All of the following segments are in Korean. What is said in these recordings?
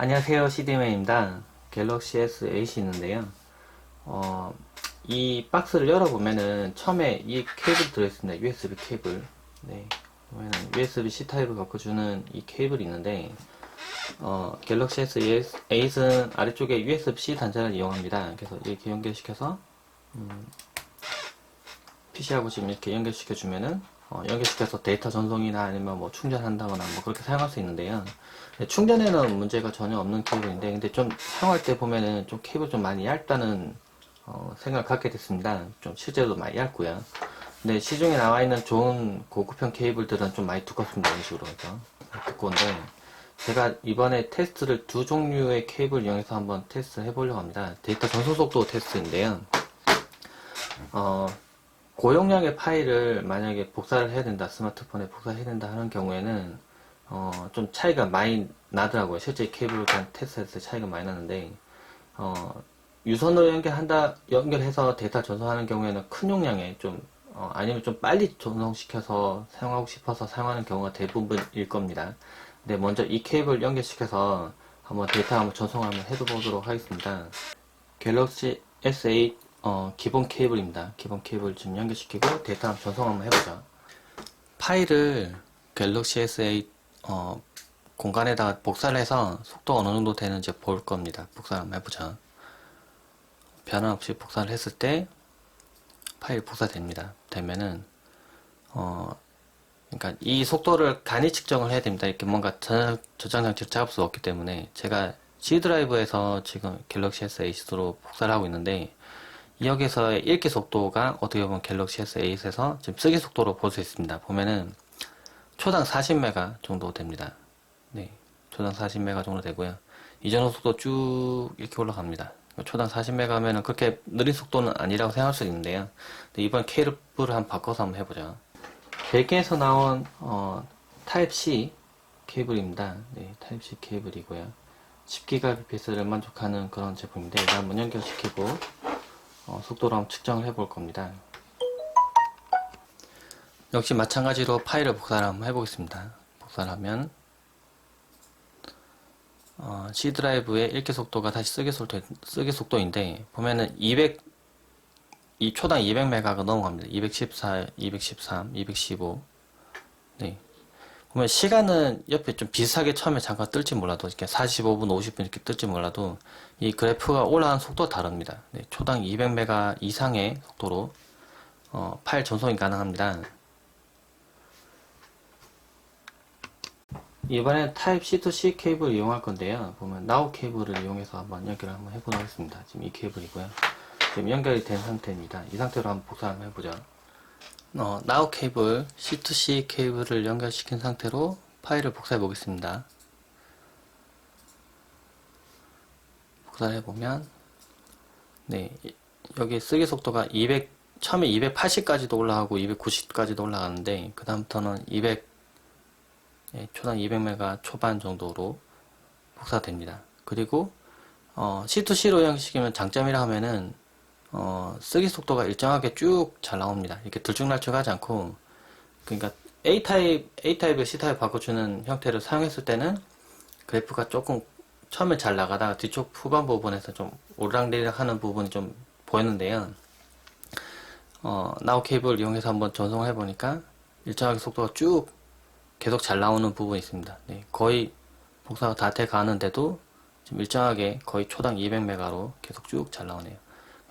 안녕하세요 CD맨입니다. 갤럭시 S8이 있는데요. 어, 이 박스를 열어보면은 처음에 이 케이블 들어있습니다. USB 케이블. 네, USB-C 타입을 바꿔주는 이 케이블이 있는데 어, 갤럭시 S8은 아래쪽에 USB-C 단자를 이용합니다. 그래서 이렇게 연결시켜서 음, PC하고 지금 이렇게 연결시켜주면은 어, 연결시켜서 데이터 전송이나 아니면 뭐 충전한다거나 뭐 그렇게 사용할 수 있는데요. 네, 충전에는 문제가 전혀 없는 케이블인데, 근데 좀 사용할 때 보면은 좀 케이블 좀 많이 얇다는 어, 생각을 갖게 됐습니다. 좀 실제로도 많이 얇고요. 근데 시중에 나와 있는 좋은 고급형 케이블들은 좀 많이 두껍습니다. 이런 식으로 해서 두꺼운데 제가 이번에 테스트를 두 종류의 케이블 이용해서 한번 테스트 해보려고 합니다. 데이터 전송 속도 테스트인데요. 어, 고용량의 파일을 만약에 복사를 해야 된다, 스마트폰에 복사해야 된다 하는 경우에는, 어, 좀 차이가 많이 나더라고요. 실제 케이블 간 테스트했을 때 차이가 많이 나는데, 어, 유선으로 연결한다, 연결해서 데이터 전송하는 경우에는 큰 용량의 좀, 어, 아니면 좀 빨리 전송시켜서 사용하고 싶어서 사용하는 경우가 대부분일 겁니다. 근데 먼저 이 케이블 연결시켜서 한번 데이터 한번 전송 한번 해보도록 하겠습니다. 갤럭시 S8 어, 기본 케이블입니다. 기본 케이블 좀 연결시키고 데이터 전송 한번 해보죠. 파일을 갤럭시 S8 어, 공간에다가 복사를 해서 속도 어느 정도 되는지 볼 겁니다. 복사를 한번 해보죠. 변화 없이 복사를 했을 때 파일 복사됩니다. 되면은 어, 그러니까 이 속도를 간이 측정을 해야 됩니다. 이렇게 뭔가 저, 저장 장치를 잡을 수 없기 때문에 제가 C 드라이브에서 지금 갤럭시 S8으로 복사를 하고 있는데 여기서의 읽기 속도가 어떻게 보면 갤럭시 S8에서 지금 쓰기 속도로 볼 수 있습니다. 보면은 초당 40메가 정도 됩니다. 네, 초당 40메가 정도 되고요. 이 정도 속도 쭉 이렇게 올라갑니다. 초당 40메가면은 그렇게 느린 속도는 아니라고 생각할 수 있는데요. 이번 케이블을 한번 바꿔서 한번 해보죠. 벨기에에서 나온 어, 타입 C 케이블입니다. 네, 타입 C 케이블이고요. 10GBPS를 만족하는 그런 제품인데 이거 한번 연결시키고 어, 속도를 한번 측정을 해 볼 겁니다. 역시 마찬가지로 파일을 복사를 한번 해보겠습니다. 복사를 하면 어, C 드라이브의 읽기 속도가 다시 쓰기 속도 쓰기 속도인데 보면은 200 이 초당 200메가가 넘어갑니다. 214, 213, 215. 네. 보면 시간은 옆에 좀 비슷하게 처음에 잠깐 뜰지 몰라도 이렇게 45분, 50분 이렇게 뜰지 몰라도 이 그래프가 올라가는 속도가 다릅니다. 네, 초당 200메가 이상의 속도로 어, 파일 전송이 가능합니다. 이번엔 타입 C2C 케이블을 이용할 건데요. 보면 나우 케이블을 이용해서 한번 연결을 한번 해보도록 하겠습니다. 지금 이 케이블이고요. 지금 연결이 된 상태입니다. 이 상태로 한번 복사 한번 해보죠. 어, 나우 케이블 C2C 케이블을 연결시킨 상태로 파일을 복사해 보겠습니다. 복사를 해보면 네 여기 쓰기 속도가 200 처음에 280까지도 올라가고 290까지도 올라가는데 그 다음부터는 200 예, 초당 200메가 초반 정도로 복사됩니다. 그리고 어, C2C로 연결시키면 장점이라 하면은 어, 쓰기 속도가 일정하게 쭉 잘 나옵니다. 이렇게 들쭉날쭉하지 않고, 그러니까 A 타입, A 타입을 C 타입 바꿔주는 형태를 사용했을 때는 그래프가 조금 처음에 잘 나가다가 뒤쪽 후반 부분에서 좀 오르락내리락 하는 부분이 좀 보였는데요. 어, 나우 케이블 이용해서 한번 전송해 보니까 일정하게 속도가 쭉 계속 잘 나오는 부분이 있습니다. 네, 거의 복사가 다 돼 가는데도 일정하게 거의 초당 200메가로 계속 쭉 잘 나오네요.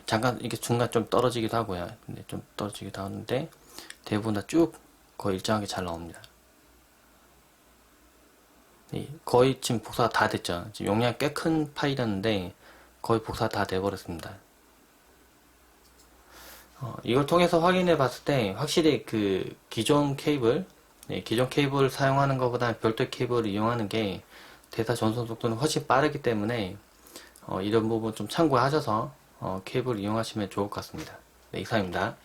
잠깐 이게 중간 좀 떨어지기도 하고요. 근데 좀 떨어지기도 하는데 대부분 다 쭉 거의 일정하게 잘 나옵니다. 네, 거의 지금 복사가 다 됐죠. 지금 용량 꽤큰 파일이었는데 거의 복사 다 돼버렸습니다. 어, 이걸 통해서 확인해 봤을 때 확실히 그 기존 케이블, 네, 기존 케이블 사용하는 것보다 별도의 케이블을 이용하는 게 데이터 전송 속도는 훨씬 빠르기 때문에 어, 이런 부분 좀 참고하셔서 어, 케이블 이용하시면 좋을 것 같습니다. 네, 이상입니다.